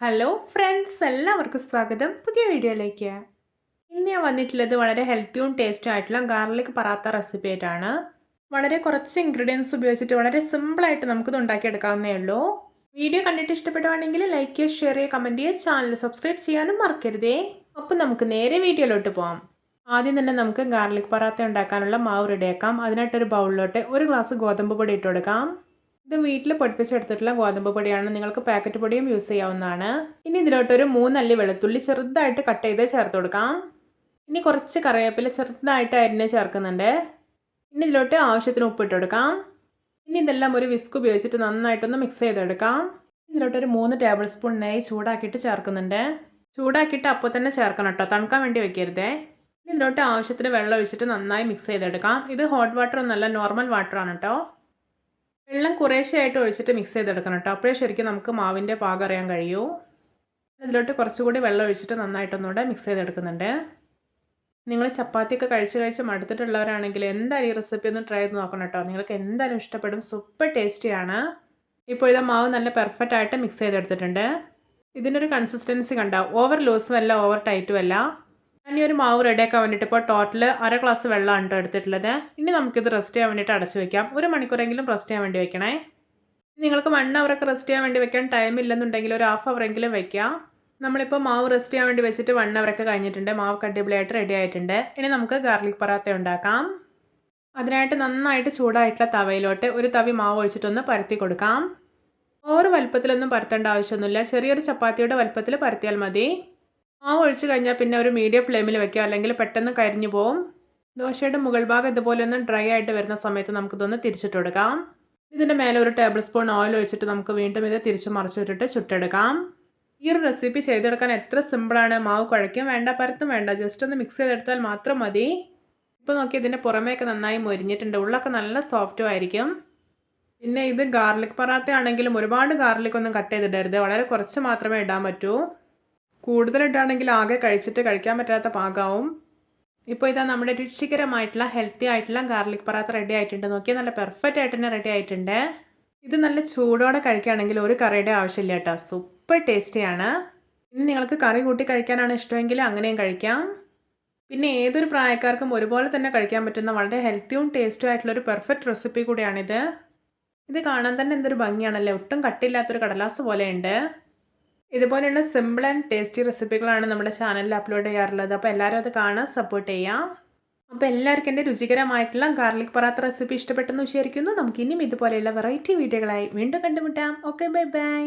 Hello friends എല്ലാവർക്കും സ്വാഗതം. പുതിയ വീഡിയോയിലേക്ക്. ഇന്ന് ഞാൻ വന്നിട്ടുള്ളത് വളരെ ഹെൽത്തിയും ടേസ്റ്റും ആയിട്ടുള്ള ഗാർലിക് പറാത്ത റെസിപ്പി ആയിട്ടാണ്. വളരെ കുറച്ച് ഇൻഗ്രീഡിയൻസ് ഉപയോഗിച്ചിട്ട് വളരെ സിമ്പിളായിട്ട് നമുക്കിത് ഉണ്ടാക്കിയെടുക്കാവുന്നേ ഉള്ളൂ. വീഡിയോ കണ്ടിട്ട് ഇഷ്ടപ്പെടുവാണെങ്കിൽ ലൈക്ക് ചെയ്യുക ഷെയർ ചെയ്യുക കമന്റ് ചെയ്യുക ചാനൽ സബ്സ്ക്രൈബ് ചെയ്യാനും മറക്കരുതേ. അപ്പം നമുക്ക് നേരെ വീഡിയോയിലോട്ട് പോകാം ആദ്യം തന്നെ നമുക്ക് ഗാർലിക് പറാത്ത ഉണ്ടാക്കാനുള്ള മാവ് റെഡിയാക്കാം അതിനായിട്ടൊരു ബൗളിലോട്ട് ഒരു ഗ്ലാസ് ഗോതമ്പ് പൊടി ഇട്ട് കൊടുക്കാം. ഇത് വീട്ടിൽ പൊടിപ്പിച്ചെടുത്തിട്ടുള്ള ഗോതമ്പ് പൊടിയാണ്. നിങ്ങൾക്ക് പാക്കറ്റ് പൊടിയും യൂസ് ചെയ്യാവുന്നതാണ്. ഇനി ഇതിലോട്ടൊരു മൂന്നല്ലി വെളുത്തുള്ളി ചെറുതായിട്ട് കട്ട് ചെയ്ത് ചേർത്ത് കൊടുക്കാം. ഇനി കുറച്ച് കറിവേപ്പില ചെറുതായിട്ട് അരിഞ്ഞ് ചേർക്കുന്നുണ്ട്. ഇനി ഇതിലോട്ട് ആവശ്യത്തിന് ഉപ്പിട്ട് കൊടുക്കാം. ഇനി ഇതെല്ലാം ഒരു വിസ്ക് ഉപയോഗിച്ചിട്ട് നന്നായിട്ടൊന്ന് മിക്സ് ചെയ്തെടുക്കാം. ഇതിലോട്ടൊരു മൂന്ന് ടേബിൾ സ്പൂൺ നെയ്യ് ചൂടാക്കിയിട്ട് ചേർക്കുന്നുണ്ട്. ചൂടാക്കിയിട്ട് അപ്പോൾ തന്നെ ചേർക്കണം കേട്ടോ തണുക്കാൻ വേണ്ടി വെക്കരുതേ. ഇതിലോട്ട് ആവശ്യത്തിന് വെള്ളം ഒഴിച്ചിട്ട് നന്നായി മിക്സ് ചെയ്തെടുക്കാം. ഇത് ഹോട്ട് വാട്ടർ ഒന്നല്ല നോർമൽ വാട്ടറാണ് കേട്ടോ വെള്ളം കുറേശ്ശെയായിട്ട് ഒഴിച്ചിട്ട് മിക്സ് ചെയ്തെടുക്കണം കേട്ടോ. അപ്പോഴേ ശരിക്കും നമുക്ക് മാവിന്റെ പാകം അറിയാൻ കഴിയൂ. ഇതിലോട്ട് കുറച്ചുകൂടി വെള്ളം ഒഴിച്ചിട്ട് നന്നായിട്ടൊന്നുകൂടെ മിക്സ് ചെയ്തെടുക്കുന്നുണ്ട്. നിങ്ങൾ ചപ്പാത്തിയൊക്കെ കഴിച്ച് കഴിച്ച് മടുത്തിട്ടുള്ളവരാണെങ്കിൽ എന്തായാലും ഈ റെസിപ്പി ഒന്ന് ട്രൈ ചെയ്ത് നോക്കണം കേട്ടോ. നിങ്ങൾക്ക് എന്തായാലും ഇഷ്ടപ്പെടും. സൂപ്പർ ടേസ്റ്റിയാണ് ഇപ്പോൾ ഇതാ മാവ് നല്ല പെർഫെക്റ്റ് ആയിട്ട് മിക്സ് ചെയ്തെടുത്തിട്ടുണ്ട്. ഇതിനൊരു കൺസിസ്റ്റൻസി കണ്ടാവും ഓവർ ലൂസും അല്ല ഓവർ ടൈറ്റും അല്ല ഈ ഒരു മാവ് റെഡിയാക്കാൻ വേണ്ടിയിട്ട് ഇപ്പോൾ ടോട്ടൽ അര ഗ്ലാസ് വെള്ളമാണ് കേട്ടോ എടുത്തിട്ടുള്ളത്. ഇനി നമുക്കിത് റെസ്റ്റ് ചെയ്യാൻ വേണ്ടിയിട്ട് അടച്ചു വെക്കാം. ഒരു മണിക്കൂറെങ്കിലും റെസ്റ്റ് ചെയ്യാൻ വേണ്ടി വെക്കണേ. നിങ്ങൾക്ക് വൺ അവറൊക്കെ റെസ്റ്റ് ചെയ്യാൻ വേണ്ടി വെക്കാൻ ടൈം ഇല്ലെന്നുണ്ടെങ്കിൽ ഒരു ഹാഫ് അവറെങ്കിലും വെക്കാം. നമ്മളിപ്പോൾ മാവ് റെസ്റ്റ് ചെയ്യാൻ വേണ്ടി വെച്ചിട്ട് വൺ അവറൊക്കെ കഴിഞ്ഞിട്ടുണ്ട്. മാവ് അടിപൊളിയായിട്ട് റെഡി ആയിട്ടുണ്ട്. ഇനി നമുക്ക് ഗാർലിക് പറാത്ത ഉണ്ടാക്കാം. അതിനായിട്ട് നന്നായിട്ട് ചൂടായിട്ടുള്ള തവയിലോട്ട് ഒരു തവി മാവ് ഒഴിച്ചിട്ടൊന്ന് പരത്തി കൊടുക്കാം. ഓവർ വലുപ്പത്തിലൊന്നും പരത്തേണ്ട ആവശ്യമൊന്നുമില്ല. ചെറിയൊരു ചപ്പാത്തിയുടെ വലുപ്പത്തിൽ പരത്തിയാൽ മതി. മാവ് ഒഴിച്ച് കഴിഞ്ഞാൽ പിന്നെ ഒരു മീഡിയം ഫ്ലെയിമിൽ വെക്കുക. അല്ലെങ്കിൽ പെട്ടെന്ന് കരിഞ്ഞു പോകും ദോശയുടെ മുകൾ ഭാഗം ഇതുപോലെ ഒന്ന് ഡ്രൈ ആയിട്ട് വരുന്ന സമയത്ത് നമുക്കിതൊന്ന് തിരിച്ചിട്ട് കൊടുക്കാം. ഇതിന്റെ മേലെ ഒരു ടേബിൾ സ്പൂൺ ഓയിൽ ഒഴിച്ചിട്ട് നമുക്ക് വീണ്ടും ഇത് തിരിച്ചു മറിച്ചിട്ടിട്ട് ചുട്ടെടുക്കാം. ഈ ഒരു റെസിപ്പി ചെയ്തെടുക്കാൻ എത്ര സിമ്പിളാണ് മാവ് കുഴയ്ക്കും വേണ്ട പരത്തും വേണ്ട. ജസ്റ്റ് ഒന്ന് മിക്സ് ചെയ്തെടുത്താൽ മാത്രം മതി. ഇപ്പോൾ നോക്കി ഇതിന്റെ പുറമേയൊക്കെ നന്നായി മൊരിഞ്ഞിട്ടുണ്ട്. ഉള്ളൊക്കെ നല്ല സോഫ്റ്റും ആയിരിക്കും. പിന്നെ ഇത് ഗാർലിക് പറാത്ത ആണെങ്കിലും ഒരുപാട് ഗാർലിക് ഒന്നും കട്ട് ചെയ്തിടരുത്. വളരെ കുറച്ച് മാത്രമേ ഇടാൻ പറ്റൂ. കൂടുതലിട്ടാണെങ്കിൽ ആകെ കഴിച്ചിട്ട് കഴിക്കാൻ പറ്റാത്ത പാകാവും. ഇപ്പോൾ ഇതാ നമ്മുടെ രുചികരമായിട്ടുള്ള ഹെൽത്തി ആയിട്ടുള്ള ഗാർലിക് പറാത്ത റെഡി ആയിട്ടുണ്ട്. നോക്കിയാൽ നല്ല പെർഫെക്റ്റ് ആയിട്ട് തന്നെ റെഡി ആയിട്ടുണ്ട്. ഇത് നല്ല ചൂടോടെ കഴിക്കുകയാണെങ്കിൽ ഒരു കറിയുടെ ആവശ്യമില്ല കേട്ടോ. സൂപ്പർ ടേസ്റ്റിയാണ് ഇനി നിങ്ങൾക്ക് കറി കൂട്ടി കഴിക്കാനാണ് ഇഷ്ടമെങ്കിൽ അങ്ങനെയും കഴിക്കാം. പിന്നെ ഏതൊരു പ്രായക്കാർക്കും ഒരുപോലെ തന്നെ കഴിക്കാൻ പറ്റുന്ന വളരെ ഹെൽത്തിയും ടേസ്റ്റും ആയിട്ടുള്ള ഒരു പെർഫെക്റ്റ് റെസിപ്പി കൂടിയാണിത്. ഇത് കാണാൻ തന്നെ എന്തൊരു ഭംഗിയാണല്ലേ? ഒട്ടും കട്ടില്ലാത്തൊരു കടലാസ് പോലെയുണ്ട്. ഇതുപോലെയുള്ള സിമ്പിൾ ആൻഡ് ടേസ്റ്റി റെസിപ്പികളാണ് നമ്മുടെ ചാനലിൽ അപ്ലോഡ് ചെയ്യാറുള്ളത്. അപ്പോൾ എല്ലാവരും അത് കാണാൻ സപ്പോർട്ട് ചെയ്യാം. അപ്പോൾ എല്ലാവർക്കും എന്റെ രുചികരമായിട്ടുള്ള ഗാർലിക് പറാത്ത റെസിപ്പി ഇഷ്ടപ്പെട്ടെന്ന് വിചാരിക്കുന്നു. നമുക്കിനിയും ഇതുപോലെയുള്ള വെറൈറ്റി വീഡിയോകളായി വീണ്ടും കണ്ടുമുട്ടാം. Okay bye bye